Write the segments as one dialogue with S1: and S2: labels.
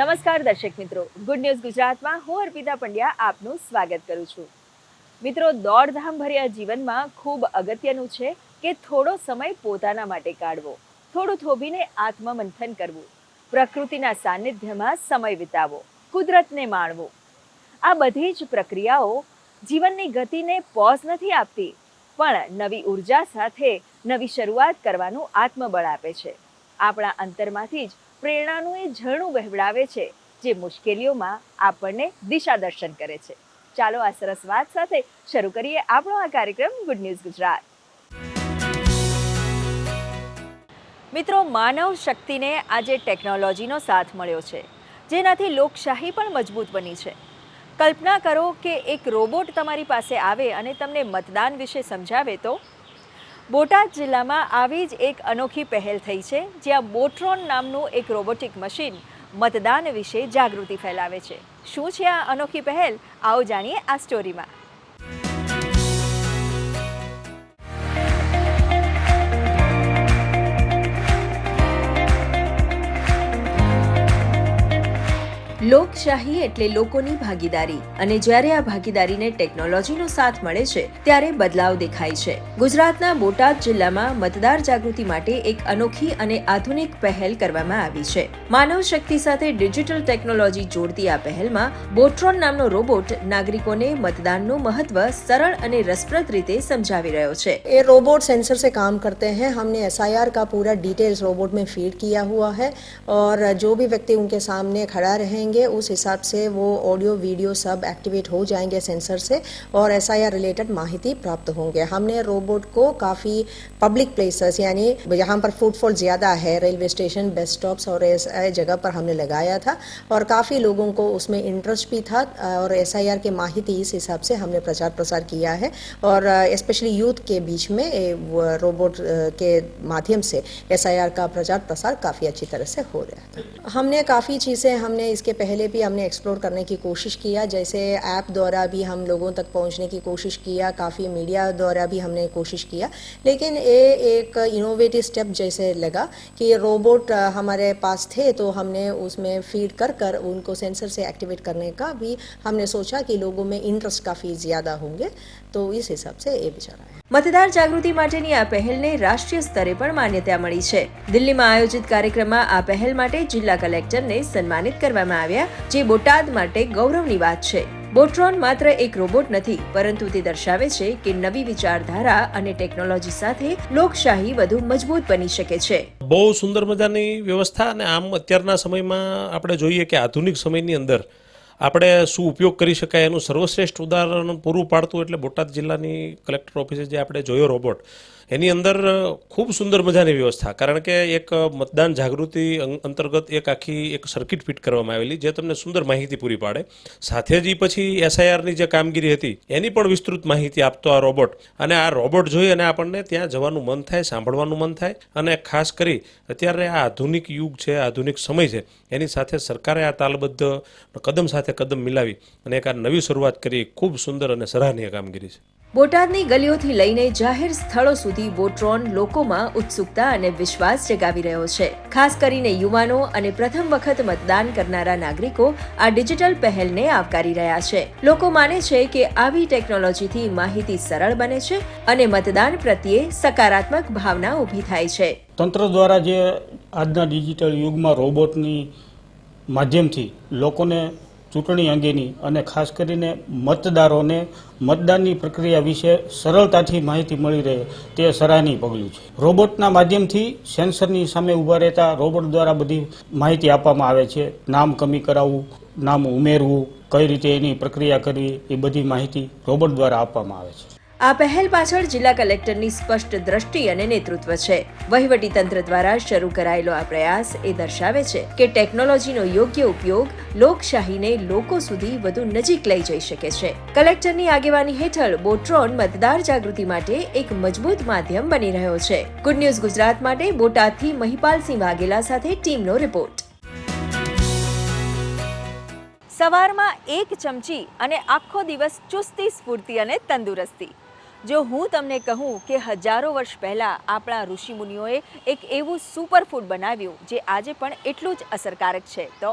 S1: નમસ્કાર દર્શક મિત્રો. ગુડ ન્યૂઝ ગુજરાતમાં હું અર્પિતા પંડ્યા આપનું સ્વાગત કરું છું. મિત્રો દોડધામ ભર્યા જીવનમાં ખૂબ અગત્યનું છે કે થોડો સમય પોતાના માટે કાઢવો. થોડું થોભીને આત્મમંથન કરવું. પ્રકૃતિના સાનિધ્યમાં સમય વિતાવો. કુદરતને માણવો. આ બધી જ પ્રક્રિયાઓ જીવનની ગતિને પોઝ નથી આપતી, પણ નવી ઊર્જા સાથે નવી શરૂઆત કરવાનું આત્મબળ આપે છે. આપણા અંતરમાંથી જ પ્રેરણાનું એ ઝરણું વહેવડાવે છે, જે મુશ્કેલીઓમાં આપણને દિશા દર્શન કરે છે. ચાલો આ સરસ વાત સાથે શરૂ કરીએ આપણો આ કાર્યક્રમ ગુડ ન્યૂઝ ગુજરાત મિત્રો, માનવ શક્તિને આજે ટેકનોલોજીનો સાથ મળ્યો છે, જેનાથી લોકશાહી પણ મજબૂત બની છે. કલ્પના કરો કે એક રોબોટ તમારી પાસે આવે અને તમને મતદાન વિશે સમજાવે તો બોટાદ જિલ્લામાં આવી જ એક અનોખી પહેલ થઈ છે, જ્યાં બોટ્રોન નામનું એક રોબોટિક મશીન મતદાન વિશે જાગૃતિ ફેલાવે છે. શું છે આ અનોખી પહેલ? આવો જાણીએ આ સ્ટોરીમાં લોકશાહી એટલે લોકોની ભાગીદારી અને જ્યારે આ ભાગીદારીને ટેકનોલોજીનો સાથ મળે છે ત્યારે બદલાવ દેખાય છે ગુજરાતના બોટાદ જિલ્લામાં મતદાર જાગૃતિ માટે એક અનોખી અને આધુનિક પહેલ કરવામાં આવી છે માનવ શક્તિ સાથે ડિજિટલ ટેકનોલોજી જોડતી આ પહેલમાં બોટ્રોન નામનો રોબોટ નાગરિકોને મતદાનનું મહત્વ સરળ અને રસપ્રદ રીતે સમજાવી રહ્યો છે
S2: ये रोबोट सेंसर से काम करते हैं हमने एस का पूरा डिटेल्स रोबोट में फीड किया हुआ है और जो भी व्यक्ति उनके सामने खड़ा रहेंगे उस हिसाब से वो ऑडियो वीडियो सब एक्टिवेट हो जाएँगे सेंसर से और एसआईआर रिलेटेड माहिती प्राप्त होंगे। हमने रोबोट को काफ़ी पब्लिक प्लेसेस यानी जहाँ पर फुटफॉल ज़्यादा है रेलवे स्टेशन बस स्टॉप्स और ऐसा जगह पर हमने लगाया था और काफ़ी लोगों को उसमें इंटरेस्ट भी था और एसआईआर की माहिती इस हिसाब से हमने प्रचार प्रसार किया है और स्पेशली यूथ के बीच में रोबोट के माध्यम से एसआईआर का प्रचार प्रसार काफ़ी अच्छी तरह से हो रहा था हमने काफ़ी चीज़ें, हमने इसके पहले भी हमने एक्सप्लोर करने की कोशिश किया, जैसे ऐप द्वारा भी हम लोगों तक पहुँचने की कोशिश किया, काफ़ी मीडिया द्वारा भी हमने कोशिश किया, लेकिन ये एक इनोवेटिव स्टेप जैसे लगा कि रोबोट हमारे पास थे तो हमने उसमें फ़ीड कर कर उनको सेंसर से एक्टिवेट करने का भी हमने सोचा कि लोगों में इंटरेस्ट काफ़ी ज़्यादा होंगे। तो इस हिसाब से ये विचार आया
S1: મતદાર જાગૃતિ માટેની આ પહેલને રાષ્ટ્રીય સ્તરે પણ માન્યતા મળી છે દિલ્હીમાં આયોજિત કાર્યક્રમમાં આ પહેલ માટે જિલ્લા કલેક્ટરને સન્માનિત કરવામાં આવ્યા જે બોટાદ માટે ગૌરવની વાત છે બોટ્રોન માત્ર એક રોબોટ નથી પરંતુ તે દર્શાવે છે કે નવી વિચારધારા અને ટેકનોલોજી સાથે લોકશાહી વધુ મજબૂત બની શકે છે
S3: બહુ સુંદર મજાની વ્યવસ્થા અને આમ અત્યારના સમયમાં આપણે જોઈએ કે આધુનિક સમયની અંદર આપણે શું ઉપયોગ કરી શકાય એનું સર્વશ્રેષ્ઠ ઉદાહરણ પૂરું પાડતું એટલે બોટાદ જિલ્લાની કલેક્ટર ઓફિસે જે આપણે જોયો રોબોટ એની અંદર ખૂબ સુંદર મજાની વ્યવસ્થા. કારણ કે એક મતદાન જાગૃતિ અંતર્ગત એક આખી એક સર્કિટ ફિટ કરવામાં આવેલી જે તમને સુંદર માહિતી પૂરી પાડે. સાથે જ પછી એસઆઈઆરની જે કામગીરી હતી, એની પણ વિસ્તૃત માહિતી આપતો આ રોબોટ અને આ રોબોટ જોઈ અને આપણને ત્યાં જવાનું મન થાય, સાંભળવાનું મન થાય. અને ખાસ કરી, અત્યારે આ આધુનિક યુગ છે, આધુનિક સમય છે, એની સાથે સરકારે આ તાલબદ્ધ કદમ સાથે કદમ મિલાવી અને એક આ નવી શરૂઆત કરી. ખૂબ સુંદર અને સરાહનીય કામગીરી છે.
S1: બોટાદની ગલીઓથી લઈને જાહેર સ્થળો સુધી બોટ્રોન લોકોમાં ઉત્સુકતા અને વિશ્વાસ જગાવી રહ્યો છે. ખાસ કરીને યુવાનો અને પ્રથમ વખત મતદાન કરનારા નાગરિકો આ ડિજિટલ પહેલને આવકારી રહ્યા છે. લોકો માને છે કે આવી ટેકનોલોજીથી માહિતી સરળ બને છે અને મતદાન પ્રત્યે સકારાત્મક ભાવના ઊભી થાય છે.
S4: તંત્ર દ્વારા જે આજના ડિજિટલ યુગમાં રોબોટની માધ્યમથી લોકોને ચૂંટણી અંગેની અને ખાસ કરીને મતદારોને મતદાનની પ્રક્રિયા વિશે સરળતાથી માહિતી મળી રહે તે સરાહનીય પગલું છે. રોબોટના માધ્યમથી સેન્સરની સામે ઊભા રહેતા રોબોટ દ્વારા બધી માહિતી આપવામાં આવે છે. નામ કમી કરાવવું, નામ ઉમેરવું, કઈ રીતે એની પ્રક્રિયા કરવી એ બધી માહિતી રોબોટ દ્વારા આપવામાં આવે છે.
S1: આ પહેલ પાછળ જિલ્લા કલેક્ટરની સ્પષ્ટ દ્રષ્ટિ અને નેતૃત્વ છે. વહીવટી તંત્ર દ્વારા શરૂ કરાયેલો આ પ્રયાસ એ દર્શાવે છે કે ટેકનોલોજીનો યોગ્ય ઉપયોગ લોકશાહીને લોકો સુધી વધુ નજીક લઈ જઈ શકે છે. કલેક્ટરની આગેવાની હેઠળ બોટ્રોન મતદાર જાગૃતિ માટે એક મજબૂત માધ્યમ બની રહ્યો છે. ગુડ ન્યૂઝ ગુજરાત માટે બોટાદથી મહિપાલસિંહ વાઘેલા સાથે ટીમનો રિપોર્ટ. સવારમાં એક ચમચી અને આખો દિવસ ચુસ્તી, સ્ફૂર્તિ અને તંદુરસ્તી. જો હું તમને કહું કે હજારો વર્ષ પહેલાં આપણા ઋષિમુનિઓએ એક એવું સુપરફૂડ બનાવ્યું જે આજે પણ એટલું જ અસરકારક છે, તો?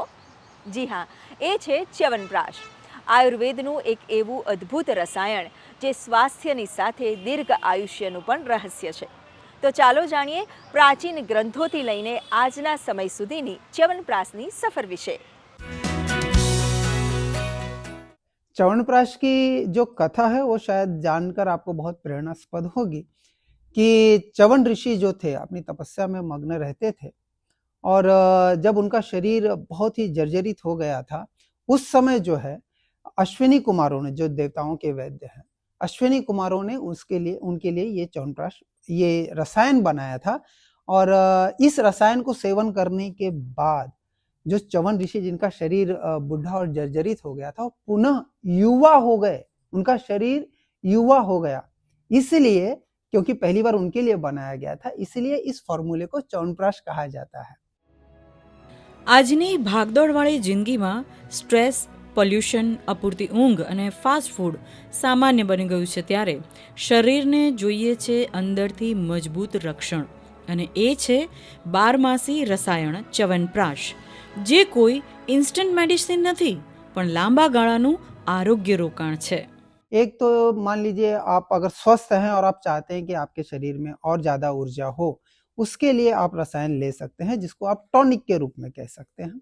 S1: જી હા, એ છે ચ્યવનપ્રાશ. આયુર્વેદનું એક એવું અદ્ભુત રસાયણ જે સ્વાસ્થ્યની સાથે દીર્ઘ આયુષ્યનું પણ રહસ્ય છે. તો ચાલો જાણીએ પ્રાચીન ગ્રંથોથી લઈને આજના સમય સુધીની ચ્યવનપ્રાશની સફર વિશે.
S5: च्यवनप्राश की जो कथा है, वो शायद जानकर आपको बहुत प्रेरणास्पद होगी कि चवन ऋषि जो थे, अपनी तपस्या में मग्न रहते थे और जब उनका शरीर बहुत ही जर्जरित हो गया था, उस समय जो है, अश्विनी कुमारों ने, जो देवताओं के वैद्य हैं, अश्विनी कुमारों ने उसके लिए, उनके लिए ये च्यवनप्राश ये रसायन बनाया था और इस रसायन को सेवन करने के बाद जो च्यवन ऋषि जिनका शरीर अ, बुढ़ा और जर्जरित हो गया था वो पुनः युवा हो गए उनका शरीर युवा हो गया इसलिए क्योंकि पहली बार उनके लिए बनाया गया था इसलिए इस फॉर्मूले को च्यवनप्राश कहा जाता है
S6: આજની ભાગદોડવાળી જિંદગીમાં સ્ટ્રેસ પોલ્યુશન અપૂરતી ઊંઘ અને ફાસ્ટ ફૂડ સામાન્ય બની ગયું છે ત્યારે શરીરને જોઈએ છે અંદરથી મજબૂત રક્ષણ અને એ છે બારમાસી રસાયણ ચ્યવનપ્રાશ જે કોઈ ઇન્સ્ટન્ટ મેડિસિન નથી પણ લાંબા ગાળાનું આરોગ્ય રોકાણ છે
S5: एक तो मान लीजिए आप अगर स्वस्थ हैं और आप चाहते हैं कि आपके शरीर में और ज्यादा ऊर्जा हो उसके लिए आप रसायन ले सकते हैं जिसको आप टॉनिक के रूप में कह सकते हैं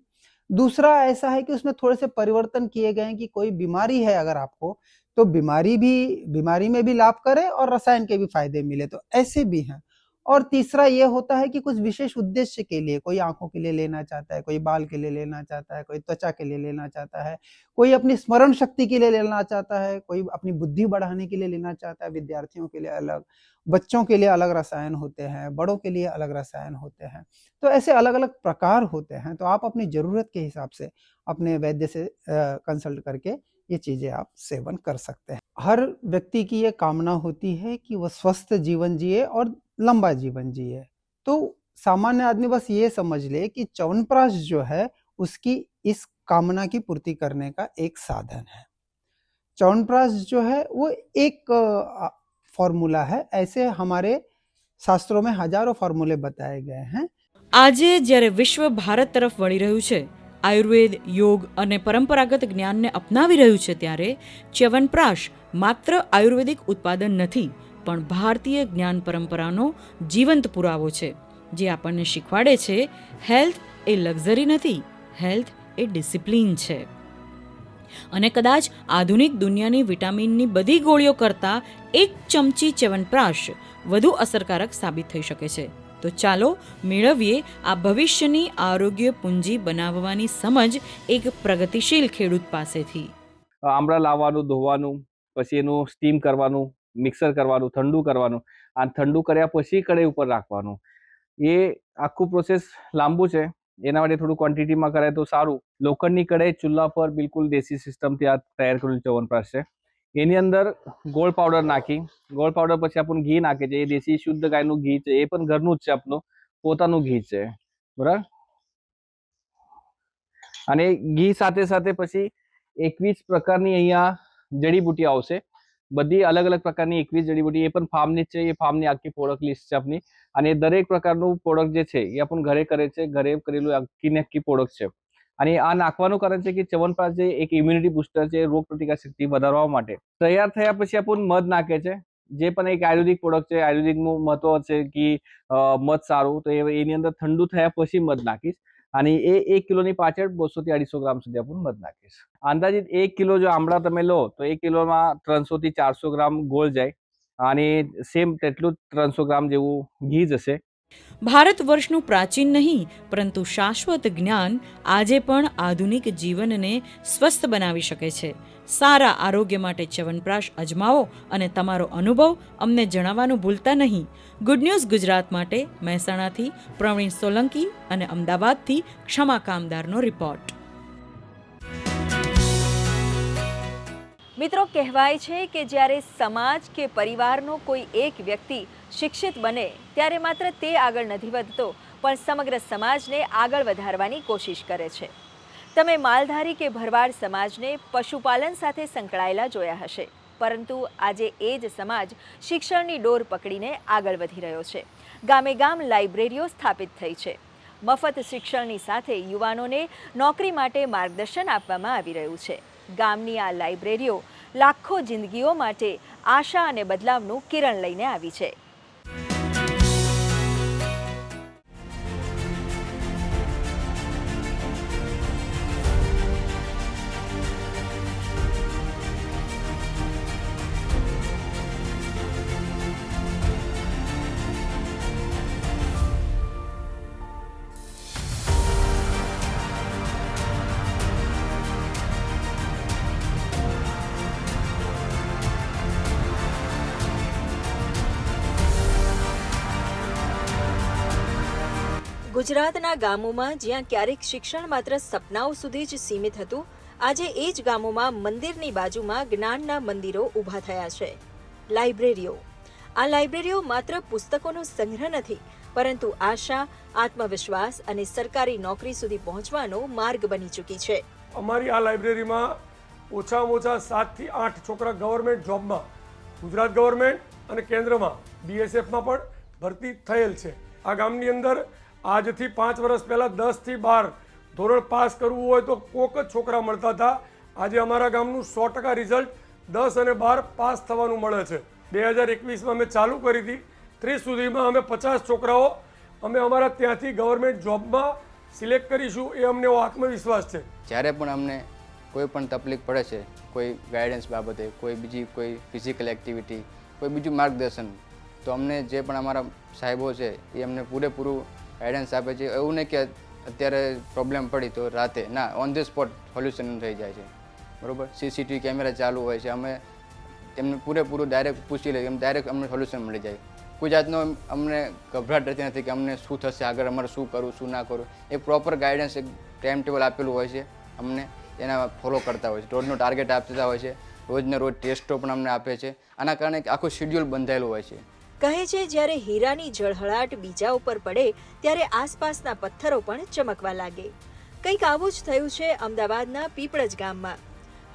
S5: दूसरा ऐसा है कि उसमें थोड़े से परिवर्तन किए गए हैं कि कोई बीमारी है अगर आपको तो बीमारी भी बीमारी में भी लाभ करे और रसायन के भी फायदे मिले तो ऐसे भी हैं और तीसरा ये होता है कि कुछ विशेष उद्देश्य के लिए, कोई आँखों के लिए लेना चाहता है, कोई बाल के लिए लेना चाहता है, कोई त्वचा के लिए लेना चाहता है, कोई अपनी स्मरण शक्ति के लिए लेना चाहता है, कोई अपनी बुद्धि बढ़ाने के लिए लेना चाहता है, विद्यार्थियों के लिए अलग, बच्चों के लिए अलग रसायन होते हैं, बड़ों के लिए अलग रसायन होते हैं। तो ऐसे अलग अलग प्रकार होते हैं तो आप अपनी ज़रूरत के हिसाब से अपने वैद्य से कंसल्ट करके ये चीजें आप सेवन कर सकते हैं हर व्यक्ति की ये कामना होती है कि वह स्वस्थ जीवन जिए और लंबा जीवन जिए तो सामान्य आदमी बस ये समझ ले कि च्यवनप्राश जो है उसकी इस कामना की पूर्ति करने का एक साधन है च्यवनप्राश जो है वो एक अ, फॉर्मूला है ऐसे हमारे शास्त्रों में हजारों फॉर्मूले बताए गए हैं
S6: આજે જ્યારે વિશ્વ ભારત તરફ વળી રહ્યું છે આયુર્વેદ, યોગ અને પરંપરાગત જ્ઞાનને અપનાવી રહ્યું છે ત્યારે ચ્યવનપ્રાશ માત્ર આયુર્વેદિક ઉત્પાદન નથી, પણ ભારતીય જ્ઞાન પરંપરાનો જીવંત પુરાવો છે. જે આપણને શીખવાડે છે, હેલ્થ એ લક્ઝરી નથી, હેલ્થ એ ડિસિપ્લિન છે. અને કદાચ આધુનિક દુનિયાની વિટામિનની બધી ગોળીઓ કરતાં એક ચમચી ચ્યવનપ્રાશ વધુ અસરકારક સાબિત થઈ શકે છે. તો ચાલો મેળવીએ આ ભવિષ્યની આરોગ્ય પૂંજી બનાવવાની સમજ એક પ્રગતિશીલ ખેડૂત પાસેથી.
S7: આમળા લાવવાનું, ધોવાનું, પછી એનું સ્ટીમ કરવાનું, મિક્સર કરવાનું, ઠંડુ કરવાનું. આ ઠંડુ કર્યા પછી કઢાઈ ઉપર રાખવાનું. એ આખું પ્રોસેસ લાંબુ છે. એના માટે થોડું ક્વોન્ટિટીમાં કરાય તો સારું. લોખંડની કઢાઈ ચૂલા પર બિલકુલ દેશી સિસ્ટમથી આ તૈયાર કરેલું ચ્યવનપ્રાશ છે. એની અંદર ગોળ પાવડર નાખી. ગોળ પાવડર પછી આપણું ઘી નાખે છે એ દેશી શુદ્ધ ગાયનું ઘી છે. એ પણ ઘરનું જ છે આપણું. પોતાનું ઘી છે. બરાબર? અને ઘી સાથે સાથે પછી એકવીસ પ્રકારની અહીંયા જડીબુટી આવશે. બધી અલગ અલગ પ્રકારની એકવીસ જડીબુટી એ પણ ફાર્મની છે. એ ફાર્મની આખી પ્રોડક્ટ લિસ્ટ છે આપની. અને દરેક પ્રકારનું પ્રોડક્ટ જે છે, એ આપણને ઘરે કરે છે. ઘરે કરેલું આખી ને આખી પ્રોડક્ટ છે. અને આ નાખવાનું કારણ છે કે ચ્યવનપ્રાશ જે એક ઇમ્યુનિટી બુસ્ટર છે, રોગ પ્રતિકાર શક્તિ વધારવા માટે. તૈયાર થયા પછી આપણું મધ નાખે છે. જે પણ એક આયુર્વેદિક પ્રોડક્ટ છે આયુર્વેદિકનું મહત્વ છે કે મધ સારું, તો એની અંદર ઠંડુ થયા પછી મધ નાખીશ. અને એ એક કિલોની પાછળ બસો થી અઢીસો ગ્રામ સુધી આપણું મધ નાખીશ. અંદાજિત એક કિલો જો આમળા તમે લો, તો એક કિલોમાં ત્રણસો થી ચારસો ગ્રામ ગોળ જાય. અને સેમ તેટલું જ ત્રણસો ગ્રામ જેવું ઘી જશે
S6: ભારત વર્ષનું પ્રાચીન નહીં, પરંતુ શાશ્વત જ્ઞાન આજે પણ આધુનિક જીવનને સ્વસ્થ બનાવી શકે છે. સારા આરોગ્ય માટે ચ્યવનપ્રાશ અજમાવો અને તમારો અનુભવ અમને જણાવવાનું ભૂલતા નહીં. ગુડ ન્યૂઝ ગુજરાત માટે મહેસાણાથી પ્રવીણ સોલંકી અને અમદાવાદથી ક્ષમા કામદારનો રિપોર્ટ
S1: મિત્રો, કહેવાય છે કે જ્યારે સમાજ કે પરિવારનો કોઈ એક વ્યક્તિ શિક્ષિત બને ત્યારે માત્ર તે આગળ નથી વધતો, પણ સમગ્ર સમાજને આગળ વધારવાની કોશિશ કરે છે. તમે માલધારી કે ભરવાડ સમાજને પશુપાલન સાથે સંકળાયેલા જોયા હશે, પરંતુ આજે એ જ સમાજ શિક્ષણની ડોર પકડીને આગળ વધી રહ્યો છે. ગામે ગામ લાઇબ્રેરીઓ સ્થાપિત થઈ છે. મફત શિક્ષણની સાથે યુવાનોને નોકરી માટે માર્ગદર્શન આપવામાં આવી રહ્યું છે. ગામની આ લાઇબ્રેરીઓ લાખો જિંદગીઓ માટે આશા અને બદલાવનું કિરણ લઈને આવી છે. ગુજરાતના ગામોમાં જ્યાં ક્યારેક શિક્ષણ માત્ર સપનાઓ સુધી જ સીમિત હતું, આજે એ જ ગામોમાં મંદિરની બાજુમાં જ્ઞાનના મંદિરો ઊભા થયા છે. લાઇબ્રેરીઓ. આ લાઇબ્રેરીઓ માત્ર પુસ્તકોનો સંગ્રહ નથી, પરંતુ આશા, આત્મવિશ્વાસ અને સરકારી નોકરી સુધી પહોંચવાનો માર્ગ બની ચૂકી છે.
S8: અમારી આ લાઇબ્રેરીમાં ઓછામાં ઓછા સાતથી આઠ છોકરા ગવર્મેન્ટ જોબમાં, ગુજરાત ગવર્મેન્ટ અને કેન્દ્રમાં બીએસએફમાં પણ ભરતી થયેલ છે. આ ગામની અંદર આજથી પાંચ વર્ષ પહેલાં દસથી બાર ધોરણ પાસ કરવું હોય તો કોક જ છોકરા મળતા હતા. આજે અમારા ગામનું સો ટકા રિઝલ્ટ દસ અને બાર પાસ થવાનું મળે છે. બે હજાર એકવીસમાં અમે ચાલુ કરી હતી. ત્રીસ સુધીમાં અમે પચાસ છોકરાઓ અમે અમારા ત્યાંથી ગવર્મેન્ટ જોબમાં સિલેક્ટ કરીશું એ અમને એવો આત્મવિશ્વાસ છે.
S9: જ્યારે પણ અમને કોઈ પણ તકલીફ પડે છે, કોઈ ગાઈડન્સ બાબતે, કોઈ બીજી કોઈ ફિઝિકલ એક્ટિવિટી કોઈ બીજું માર્ગદર્શન, તો અમને જે પણ અમારા સાહેબો છે એ અમને પૂરેપૂરું ગાઈડન્સ આપે છે. એવું નહીં કે અત્યારે પ્રોબ્લેમ પડી તો રાતે. ના ઓન ધ સ્પોટ સોલ્યુશન થઈ જાય છે. બરાબર? સીસીટીવી કેમેરા ચાલુ હોય છે. અમે એમને પૂરેપૂરું ડાયરેક્ટ પૂછી લઈએ. એમ ડાયરેક્ટ અમને સોલ્યુશન મળી જાય. કોઈ જાતનો અમને ગભરાટ રહેતી નથી કે અમને શું થશે, આગળ અમારે શું કરવું, શું ના કરવું. એ પ્રોપર ગાઈડન્સ એક ટાઈમ ટેબલ આપેલું હોય છે અમને. એના ફોલો કરતા હોય છે. રોજનો ટાર્ગેટ આપતા હોય છે. રોજને રોજ ટેસ્ટો પણ અમને આપે છે. આના કારણે આખું શેડ્યુલ બંધાયેલું હોય છે.
S1: કહે છે, જ્યારે હીરાની ઝળહળાટ બીજા ઉપર પડે, ત્યારે આસપાસના પથ્થરો પણ ચમકવા લાગે. કંઈક આવું જ થયું છે અમદાવાદના પીપળજ ગામમાં.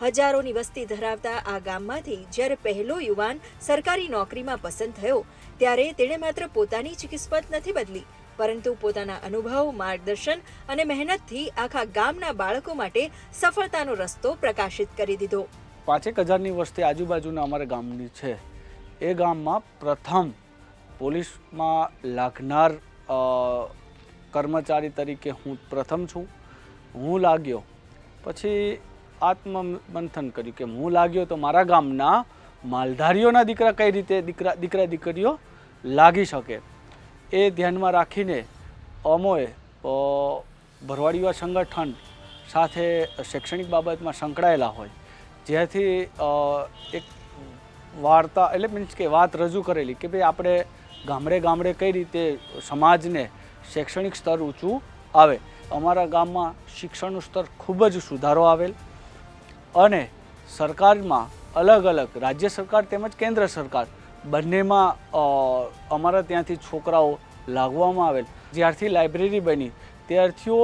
S1: હજારોની વસ્તી ધરાવતા આ ગામમાંથી જ્યારે પહેલો યુવાન સરકારી નોકરીમાં પસંદ થયો, ત્યારે તેણે માત્ર પોતાની જ કિસ્મત નથી બદલી, પરંતુ પોતાના અનુભવ, માર્ગદર્શન અને મહેનતથી આખા ગામના બાળકો માટે સફળતાનો રસ્તો પ્રકાશિત કરી દીધો.
S10: પાંચેક હજારની વસ્તી આજુબાજુના અમારા ગામની છે. એ ગામમાં પ્રથમ પોલીસમાં લાગનાર કર્મચારી તરીકે હું પ્રથમ છું. હું લાગ્યો. પછી આત્મમંથન કર્યું કે હું લાગ્યો તો મારા ગામના માલધારીઓના દીકરા કઈ રીતે દીકરા દીકરા, દીકરીઓ લાગી શકે. એ ધ્યાનમાં રાખીને અમોએ ભરવાડીવા સંગઠન સાથે શૈક્ષણિક બાબતમાં સંકળાયેલા હોય. જેથી એક વાર્તા એટલે મીન્સ કે વાત રજૂ કરેલી કે ભાઈ આપણે ગામડે ગામડે કઈ રીતે સમાજને શૈક્ષણિક સ્તર ઊંચું આવે. અમારા ગામમાં શિક્ષણનું સ્તર ખૂબ જ સુધારો આવેલ અને સરકારમાં અલગ અલગ રાજ્ય સરકાર તેમજ કેન્દ્ર સરકાર બંનેમાં અમારા ત્યાંથી છોકરાઓ લાગવામાં આવેલ. જ્યારથી લાઇબ્રેરી બની, ત્યારથીઓ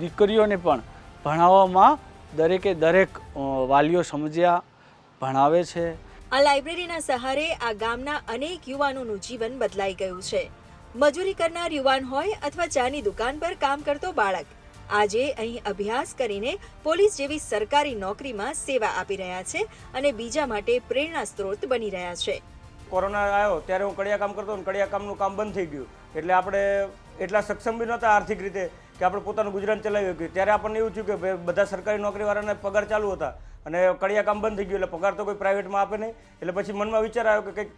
S10: દીકરીઓને પણ ભણાવવામાં દરેકે દરેક વાલીઓ સમજ્યા, ભણાવે છે.
S1: આ લાઇબ્રેરીના સહારે આ ગામના અનેક યુવાનોનું જીવન બદલાઈ ગયું છે. મજૂરી કરનાર યુવાન હોય અથવા ચાની દુકાન પર કામ કરતો બાળક, આજે અહીં અભ્યાસ કરીને પોલીસ જેવી સરકારી નોકરીમાં સેવા આપી રહ્યા છે અને બીજા માટે પ્રેરણા સ્ત્રોત બની રહ્યા છે.
S11: કોરોના આવ્યો ત્યારે હું કડિયા કામ કરતો ને કડિયા કામનું કામ બંધ થઈ ગયું. એટલે આપણે એટલા સક્ષમ બી નહોતા આર્થિક રીતે કે આપણે પોતાનું ગુજરાન ચલાવી શક્યું ત્યારે આપણને એવું થયું કે બધા સરકારી નોકરીવાળાને પગાર ચાલુ હતા. અને કડિયા કામ બંધ થઈ ગયું, એટલે પગાર તો કોઈ પ્રાઇવેટમાં આપે નહીં. એટલે પછી મનમાં વિચાર આવ્યો કે કંઈક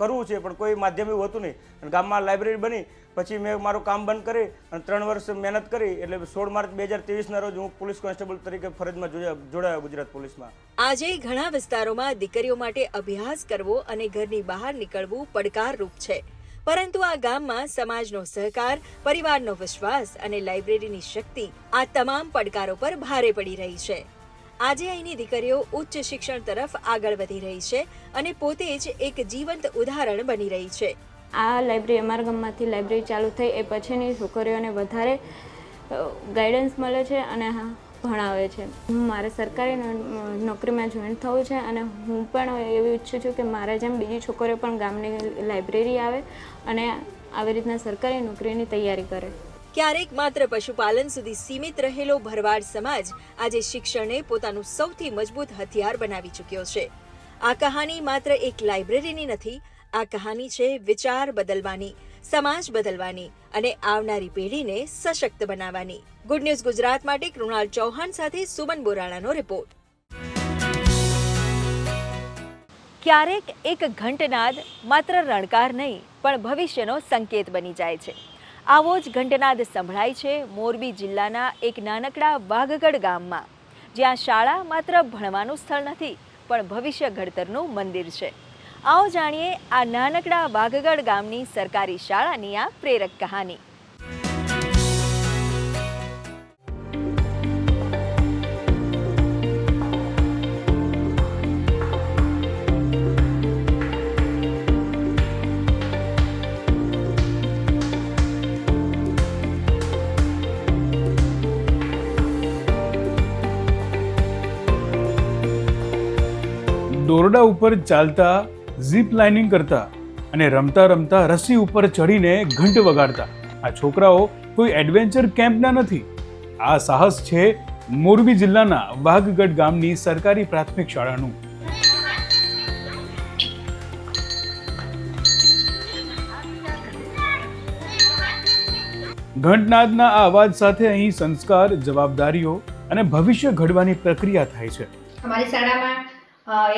S11: કરવું છે, પણ કોઈ માધ્યમ એવું હતું નહીં. અને ગામમાં લાઇબ્રેરી બની, પછી મેં મારું કામ બંધ કરી અને ત્રણ વર્ષ મહેનત કરી, એટલે સોળ માર્ચ બે હજાર ત્રેવીસના રોજ હું પોલીસ કોન્સ્ટેબલ તરીકે ફરજમાં જોડાયો ગુજરાત પોલીસમાં.
S1: આજે ઘણા વિસ્તારોમાં દીકરીઓ માટે અભ્યાસ કરવો અને ઘરની બહાર નીકળવું પડકારરૂપ છે. પરંતુ આ ગામમાં સમાજનો સહકાર, પરિવારનો વિશ્વાસ અને લાઇબ્રેરીની શક્તિ આ તમામ પડકારો પર ભારે પડી રહી છે. આજે અહીંની દીકરીઓ ઉચ્ચ શિક્ષણ તરફ આગળ વધી રહી છે અને પોતે જ એક જીવંત ઉદાહરણ બની રહી છે.
S12: આ લાઇબ્રેરી અમારા ગામમાંથી લાઇબ્રેરી ચાલુ થઈ એ પછીની છોકરીઓને વધારે ગાઈડન્સ મળે છે અને હા, ભણાવે છે. હું મારે સરકારી નોકરીમાં જોઈન થવું છે અને હું પણ એવું ઈચ્છું છું કે મારા જેમ બીજી છોકરીઓ પણ ગામની લાઇબ્રેરી આવે અને આવી રીતના સરકારી નોકરીની તૈયારી કરે.
S1: ક્યારેક માત્ર પશુપાલન સુધી સીમિત રહેલો ભરવાડ સમાજ આજે શિક્ષણને પોતાનું સૌથી મજબૂત હથિયાર બનાવી ચૂક્યો છે. આ કહાની માત્ર એક લાઇબ્રેરીની નથી, આ કહાની છે વિચાર બદલવાની, સમાજ બદલવાની અને આવનારી પેઢીને સશક્ત બનાવવાની. ગુડ ન્યૂઝ ગુજરાત માટે કૃણાલ ચૌહાણ સાથે સુમન બોરાણાનો રિપોર્ટ ક્યારેક એક ઘંટનાદ માત્ર રણકાર નહીં, પણ ભવિષ્યનો સંકેત બની જાય છે. આવો જ ઘંટનાદ સંભળાય છે મોરબી જિલ્લાના એક નાનકડા વાઘગઢ ગામમાં. જ્યાં શાળા માત્ર ભણવાનું સ્થળ નથી, પણ ભવિષ્ય ઘડતરનું મંદિર છે. આવો જાણીએ આ નાનકડા વાઘગઢ ગામની સરકારી શાળાની આ પ્રેરક કહાની.
S13: દોરડા ઉપર ચાલતા, ઝીપ લાઇનિંગ કરતા અને રમતા રમતા રસી ઉપર ચડીને ઘંટ વગાડતા. આ છોકરાઓ કોઈ એડવેન્ચર કેમ્પના નથી. આ સાહસ છે મોરબી જિલ્લાના વાઘગઢ ગામની સરકારી પ્રાથમિક શાળાનું. ઘંટનાદના આ અવાજ સાથે અહીં સંસ્કાર, જવાબદારીઓ અને ભવિષ્ય ઘડવાની પ્રક્રિયા થાય છે.
S14: અમારી શાળામાં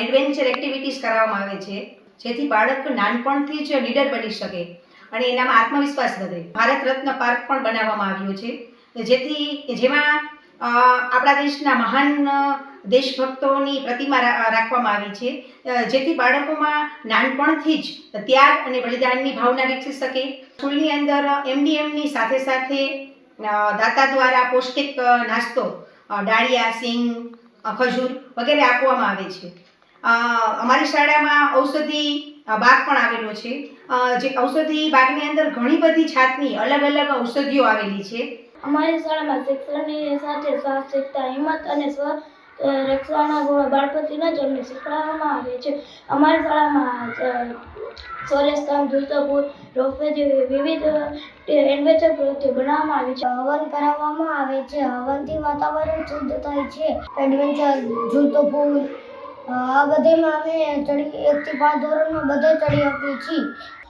S14: એડવેન્ચર એક્ટિવિટીઝ કરાવવામાં આવે છે. જેથી બાળક નાનપણથી જ લીડર બની શકે અને એનામાં આત્મવિશ્વાસ વધે. ભારત રત્ન પાર્ક પણ બનાવવામાં આવ્યો છે. જેથી જેમાં આપણા દેશના મહાન દેશભક્તોની પ્રતિમા રાખવામાં આવી છે. જેથી બાળકોમાં નાનપણથી જ ત્યાગ અને બલિદાનની ભાવના વિકસી શકે. સ્કૂલની અંદર એમડીએમની સાથે સાથે દાતા દ્વારા પૌષ્ટિક નાસ્તો ડાળિયા, સિંગ ખજૂર વગેરે આપવામાં આવે છે. અમારી શાળામાં ઔષધિ બાગ પણ આવેલો છે. જે ઔષધિ બાગની અંદર ઘણી બધી જાતની અલગ અલગ ઔષધિઓ આવેલી છે.
S12: અમારી શાળામાં શિક્ષણની સાથે સાહસિકતા હિંમત અને સ્વ રક્ષાના ગુણો બાળપતિના જ શીખવાડવામાં આવે છે. અમારી શાળામાં સોરેસ્કામ ધુલતપુર રોપવે જેવી વિવિધ એડવેન્ચર પ્રવૃત્તિઓ બનાવવામાં આવી છે. હવન કરાવવામાં આવે છે. હવનથી વાતાવરણ શુદ્ધ થાય છે. એડવેન્ચર ઝૂલતો આ બધેમાં અમે ચડી, એકથી પાંચ ધોરણમાં બધે ચડી આપીએ છીએ.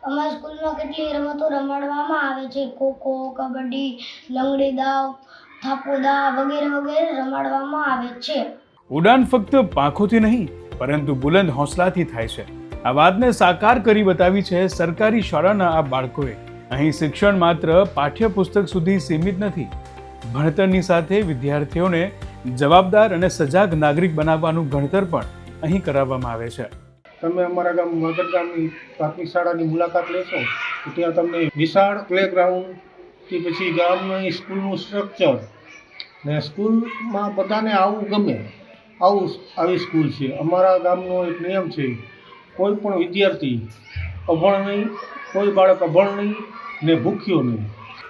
S12: અમારી સ્કૂલમાં કેટલી રમતો રમાડવામાં આવે છે. ખોખો, કબડ્ડી, લંગડી, દાવ થાપો દાવ વગેરે વગેરે રમાડવામાં આવે છે.
S13: ઉડાન ફક્ત પાંખોથી નહીં પરંતુ બુલંદ હોંસલાથી થાય છે. આ વાતને સાકાર કરી બતાવી છે સરકારી શાળાના આ બાળકોએ. અહીં શિક્ષણ માત્ર પાઠ્યપુસ્તક સુધી સીમિત નથી ભણતરની સાથે વિદ્યાર્થીઓને જવાબદાર અને સજાગ નાગરિક બનાવવાનું ઘડતર પણ અહીં કરાવવામાં આવે છે.
S4: તમે અમારા ગામ મગર ગામની પ્રાથમિક શાળાની મુલાકાત લેશો ત્યાં તમને વિશાળ પ્લેગ્રાઉન્ડ કે પછી ગામની સ્કૂલનું સ્ટ્રક્ચર ને સ્કૂલમાં બધાને આવવું ગમે, આવું આવી સ્કૂલ છે. અમારા ગામનો એક નિયમ છે, કોઈ પણ વિદ્યાર્થી અભણ નહીં, કોઈ બાળક અભણ નહીં ને ભૂખ્યો નહીં.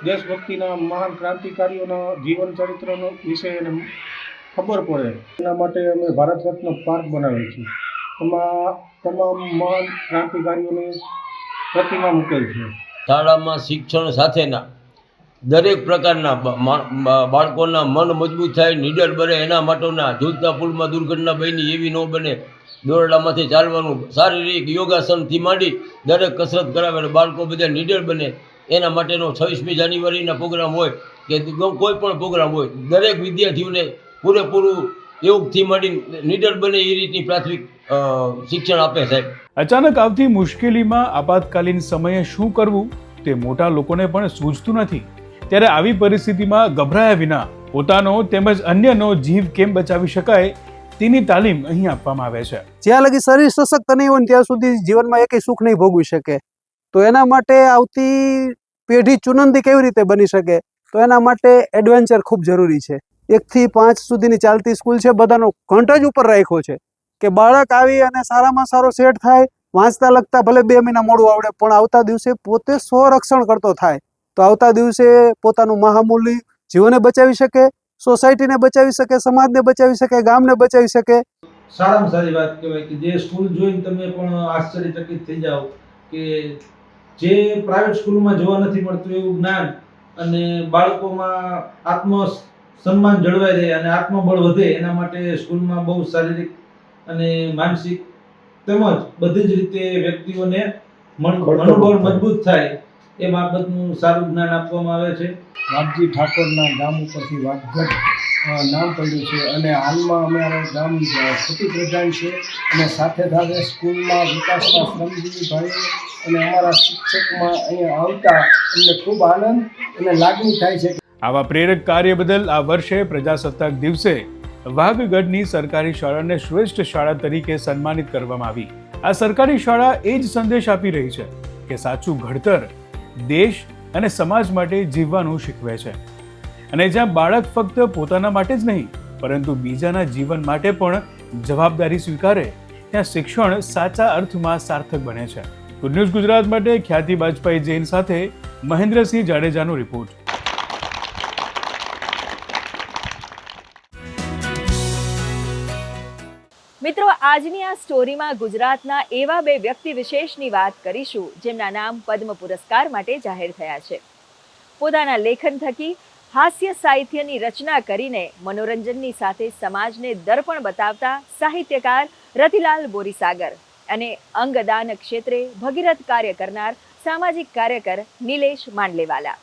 S4: દેશભક્તિના મહાન ક્રાંતિકારીઓના જીવન ચરિત્રનો વિશે એને ખબર પડે. એના માટે અમે ભારત રત્ન પાર્ક બનાવ્યું છે. એમાં તમામ મહાન ક્રાંતિકારીઓને પ્રતિમા મૂકેલ છે.
S15: શાળામાં શિક્ષણ સાથેના દરેક પ્રકારના બાળકોના મન મજબૂત થાય, નીડર બને, એના માટેના ઝૂલતા પુલમાં દુર્ઘટના બની એવી ન બને. દોરડામાંથી ચાલવાનું શારીરિક યોગાસનથી માંડી દરેક કસરત કરાવે બાળકો બધા નીડર બને. એના માટેનો છવ્વીસમી જાન્યુઆરીના પ્રોગ્રામ હોય કે કોઈ પણ પ્રોગ્રામ હોય, દરેક વિદ્યાર્થીઓને પૂરેપૂરું યોગથી માંડી નીડર બને એ રીતની પ્રાથમિક શિક્ષણ આપે સાહેબ.
S13: અચાનક આવતી મુશ્કેલીમાં આપાતકાલીન સમયે શું કરવું તે મોટા લોકોને પણ સૂઝતું નથી. ત્યારે આવી પરિસ્થિતિમાં ગભરાયા વિના પોતાનો તેમજ અન્યનો જીવ કેમ બચાવી શકાય તેની તાલીમ અહીં આપવામાં આવે છે.
S5: જ્યાં લગી શરીર સશક્ત નહીં હોય ત્યાં સુધી જીવનમાં એકેય સુખ નહીં ભોગવી શકે. તો એના માટે આવતી પેઢી ચુનંદી કેવી રીતે બની શકે? તો એના માટે એડવેન્ચર ખૂબ જરૂરી છે. એકથી પાંચ સુધીની ચાલતી સ્કૂલ છે, બધાનો ઘંટ જ ઉપર રાખ્યો છે કે બાળક આવી અને સારામાં સારો સેટ થાય, વાંચતા લખતા ભલે બે મહિના મોડું આવડે, પણ આવતા દિવસે પોતે સ્વરક્ષણ કરતો થાય. તો આવતા દિવસે પોતાનું મહામૂલ્ય જીવને બચાવી શકે સોસાયટીને બચાવી શકે સમાજને બચાવી શકે ગામને બચાવી શકે.
S16: સારામાં સારી વાત કહેવાય કે જે સ્કૂલ જોઈને તમે પણ આશ્ચર્યચકિત થઈ જાઓ કે જે પ્રાઇવેટ સ્કૂલમાં જોવા નથી મળતું એવું જ્ઞાન અને બાળકોમાં આત્મ સન્માન જળવાઈ રહે અને આત્મબળ વધે એના માટે સ્કૂલમાં બહુ શારીરિક અને માનસિક તેમજ બધી જ રીતે વ્યક્તિઓને મન- મનોબળ મજબૂત થાય એ બાબતનું સારું જ્ઞાન આપવામાં આવે છે.
S17: વાઘજી ઠાકોરના ગામ ઉપરથી વાઘગઢ નામ પડ્યું છે અને હાલમાં અમારા ગામ ખેતી પ્રધાન છે અને સાથે સાથે સ્કૂલમાં વિકાસમાં શ્રમજીવી ભાઈઓ અને અમારા શિક્ષકમાં અહીંયા આવતા અમને ખૂબ આનંદ અને લાગણી થાય છે.
S13: આવા પ્રેરક કાર્ય બદલ આ વર્ષે પ્રજાસત્તાક દિવસે વાઘગઢની સરકારી શાળાને શ્રેષ્ઠ શાળા તરીકે સન્માનિત કરવામાં આવી. આ સરકારી શાળા એ જ સંદેશ આપી રહી છે કે સાચું ઘડતર દેશ અને સમાજ માટે જીવવાનું શીખવે છે. અને જ્યાં બાળક ફક્ત પોતાના માટે જ નહીં, પરંતુ બીજાના જીવન માટે પણ જવાબદારી સ્વીકારે, ત્યાં શિક્ષણ સાચા અર્થમાં સાર્થક બને છે. ગુડ ન્યૂઝ ગુજરાત માટે ખ્યાતિ બાજપાઈ જૈન સાથે મહેન્દ્રસિંહ જાડેજાનો રિપોર્ટ
S1: મિત્રો, આજની આ સ્ટોરીમાં ગુજરાતના એવા બે વ્યક્તિ વિશેષની વાત કરીશું, જેમના નામ પદ્મ પુરસ્કાર માટે જાહેર થયા છે. પોતાના લેખન થકી, હાસ્ય સાહિત્યની રચના કરીને મનોરંજનની સાથે સમાજને દર્પણ બતાવતા સાહિત્યકાર રતિલાલ બોરીસાગર અને અંગદાન ક્ષેત્રે ભગીરથ કાર્ય કરનાર સામાજિક કાર્યકર નિલેશ માંડલેવાલા.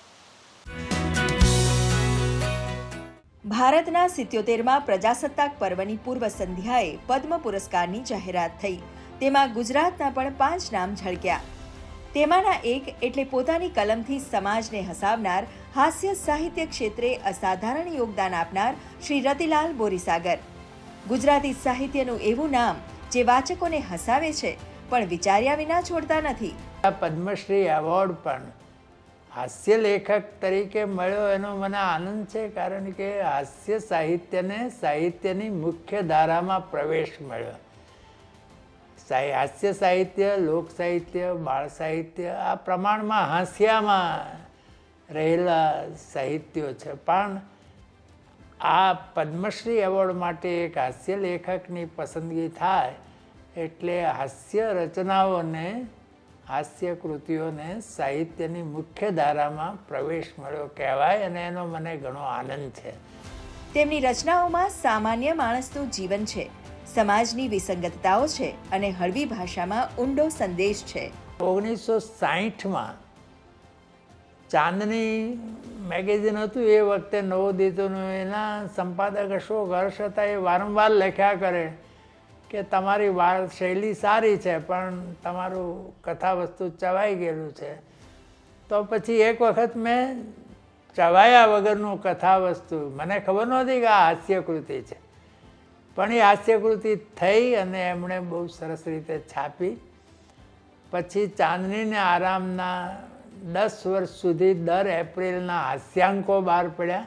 S1: ભારતના સિત્યોતેરમાં પ્રજાસત્તાક પર્વની પૂર્વ સંધ્યાએ પદ્મ પુરસ્કારની જાહેરાત થઈ. તેમાં ગુજરાતના પણ પાંચ નામ ઝળક્યા. તેમાંના એક એટલે પોતાની કલમથી સમાજને હસાવનાર, હાસ્ય સાહિત્ય ક્ષેત્રે અસાધારણ યોગદાન આપનાર શ્રી રતિલાલ બોરીસાગર. ગુજરાતી સાહિત્યનું એવું નામ જે વાચકોને હસાવે છે, પણ વિચાર્યા વિના છોડતા નથી.
S18: આ પદ્મશ્રી એવોર્ડ પણ હાસ્ય લેખક તરીકે મળ્યો એનો મને આનંદ છે, કારણ કે હાસ્ય સાહિત્યને સાહિત્યની મુખ્ય ધારામાં પ્રવેશ મળ્યો. હાસ્ય સાહિત્ય, લોક સાહિત્ય, બાળ સાહિત્ય, આ પ્રમાણમાં હાસ્યામાં રહેલા સાહિત્યો છે. પણ આ પદ્મશ્રી એવોર્ડ માટે એક હાસ્ય લેખકની પસંદગી થાય એટલે હાસ્ય રચનાઓને હાસ્ય કૃતિઓને સાહિત્યની મુખ્ય ધારામાં પ્રવેશ મળ્યો કહેવાય અને એનો મને ઘણો આનંદ છે.
S1: તેમની રચનાઓમાં સામાન્ય માણસનું જીવન છે સમાજની વિસંગતતાઓ છે અને હળવી ભાષામાં ઊંડો સંદેશ છે.
S18: ઓગણીસો સાહીઠમાં ચાંદની મેગેઝિન હતું એ વખતે નવોદિતોનું એના સંપાદક અશોક હર્ષ હતા એ વારંવાર લખ્યા કરે. કે તમારી વાળ શૈલી સારી છે, પણ તમારું કથા વસ્તુ ચવાઈ ગયેલું છે. તો પછી એક વખત મેં ચવાયા વગરનું કથા વસ્તુ મને ખબર નહોતી કે આ હાસ્યકૃતિ છે. પણ એ હાસ્યકૃતિ થઈ અને એમણે બહુ સરસ રીતે છાપી. પછી ચાંદનીને આરામના દસ વર્ષ સુધી દર એપ્રિલના હાસ્યાંકો બહાર પડ્યા.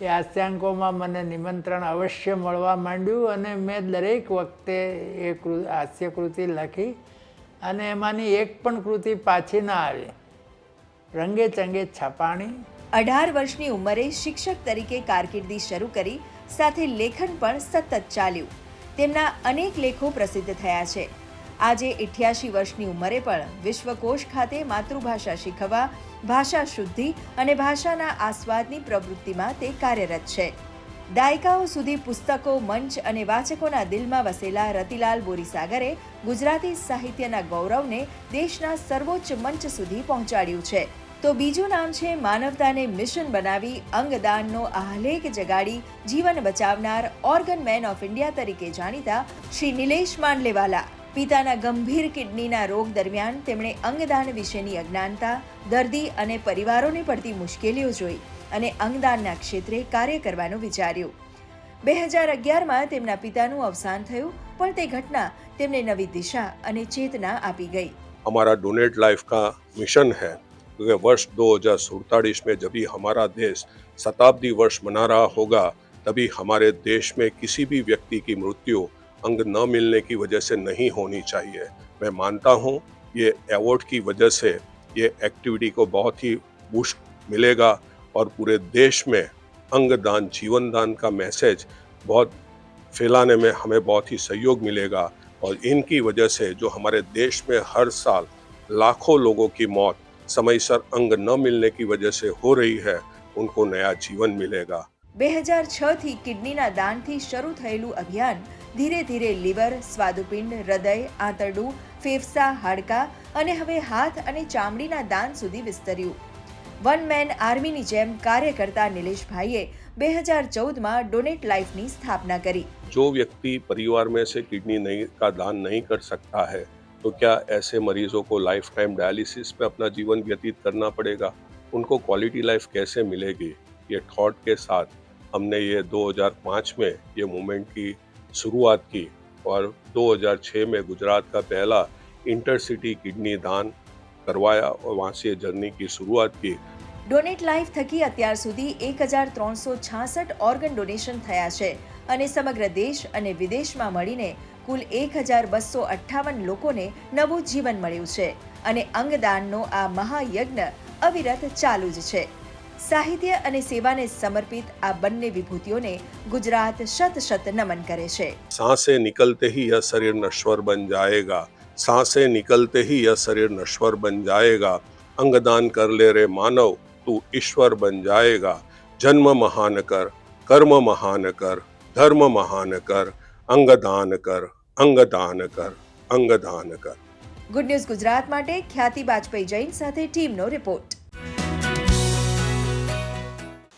S18: એ હાસ્યાંકોમાં મને નિમંત્રણ અવશ્ય મળવા માંડ્યું અને મેં દરેક વખતે એ કૃ, હાસ્યકૃતિ લખી અને એમાંની એક પણ કૃતિ પાછી ના આવી. રંગે ચંગે છપાણી.
S1: અઢાર વર્ષની ઉંમરે શિક્ષક તરીકે કારકિર્દી શરૂ કરી, સાથે લેખન પણ સતત ચાલ્યું. તેમના અનેક લેખો પ્રસિદ્ધ થયા છે. આજે ઇઠ્યાસી વર્ષની ઉંમરે પણ વિશ્વકોશ ખાતે માતૃભાષા શીખવા ભાષા શુદ્ધિ અને ભાષાના આસ્વાદની પ્રવૃત્તિમાં તે કાર્યરત છે. દાયકાઓ સુધી પુસ્તકો, મંચ અને વાચકોના દિલમાં વસેલા રતિલાલ બોરીસાગરે ગુજરાતી સાહિત્યના ગૌરવને દેશના સર્વોચ્ચ મંચ સુધી પહોંચાડ્યું છે. તો બીજું નામ છે માનવતાને મિશન બનાવી, અંગદાનનો આહલેખ જગાડી, જીવન બચાવનાર ઓર્ગન મેન ઓફ ઇન્ડિયા તરીકે જાણીતા શ્રી નિલેશ માંડલેવાલા. પિતાના ગંભીર કિડનીના રોગ દરમિયાન તેમણે અંગદાન વિશેની અજ્ઞાનતા, દર્દી અને પરિવારોને પડતી મુશ્કેલીઓ જોઈ અને અંગદાનના ક્ષેત્રે કાર્ય કરવાનું વિચાર્યું. બે હજાર અગિયારમાં તેમના પિતાનું અવસાન થયું, પણ તે ઘટના તેમને નવી દિશા અને ચેતના આપી ગઈ.
S19: અમારા ડોનેટ લાઈફ કા મિશન है क्योंकि वर्ष दो हज़ार में जब भी हमारा देश शताब्दी वर्ष मना रहा होगा तभी हमारे देश में किसी भी व्यक्ति की मृत्यु अंग न मिलने की वजह से नहीं होनी चाहिए मैं मानता हूँ ये अवार्ड की वजह से ये एक्टिविटी को बहुत ही बूस्ट मिलेगा और पूरे देश में अंगदान जीवन दान का मैसेज बहुत फैलाने में हमें बहुत ही सहयोग मिलेगा और इनकी वजह से जो हमारे देश में हर साल लाखों लोगों की मौत समयसर अंग न मिलने की वजह से हो रही है उनको नया जीवन मिलेगा
S1: બે હજાર છથી કિડનીના દાનથી શરૂ થયેલું અભિયાન ધીરે ધીરે લીવર સ્વાદુપિંડ હૃદય આંતરડું ફેફસા હાડકાં અને હવે હાથ અને ચામડીના દાન સુધી વિસ્તર્યું વન મેન આર્મીની જેમ કાર્ય કરતા નિલેશભાઈએ બે હજાર ચૌદમાં ડોનેટ લાઈફની સ્થાપના કરી
S19: जो व्यक्ति परिवार में से किडनी नहीं का दान नहीं कर सकता है तो क्या ऐसे मरीजों को लाइफ टाइम डायलिसिस में अपना जीवन व्यतीत करना पड़ेगा उनको क्वालिटी लाइफ कैसे मिलेगी ये थॉट के साथ हमने ये 2005 में ये मूवमेंट की शुरुआत की और 2006 में गुजरात का पहला इंटरसिटी किडनी दान करवाया और वहाँ से जर्नी की शुरुआत की
S1: ડોનેટ લાઈફ થકી અત્યાર સુધી એક હજાર ત્રણસો છાસઠ ઓર્ગન ડોનેશન થયા છે અને સમગ્ર દેશ અને વિદેશમાં મળીને કુલ એક હજાર બસો અઠ્ઠાવન લોકોને નવું જીવન મળ્યું છે અને અંગદાનનો આ મહાયજ્ઞ અવિરત ચાલુ જ છે સાહિત્ય અને સેવાને સમર્પિત આ બંને વિભૂતિઓને ગુજરાત શત શત નમન કરે છે.
S19: સાંસે નિકલતે હી યહ શરીર નશ્વર બન જાયેગા. સાંસે નિકલતે હી યહ શરીર નશ્વર બન જાયેગા. અંગદાન કર લે રે માનવ તું ઈશ્વર બન જાયેગા. જન્મ મહાન કર કર્મ મહાન કર ધર્મ મહાન કર અંગદાન કર અંગદાન કર અંગદાન કર.
S1: ગુડ ન્યૂઝ ગુજરાત માટે ખ્યાતિ બાજપેયી જૈન સાથે ટીમનો રિપોર્ટ.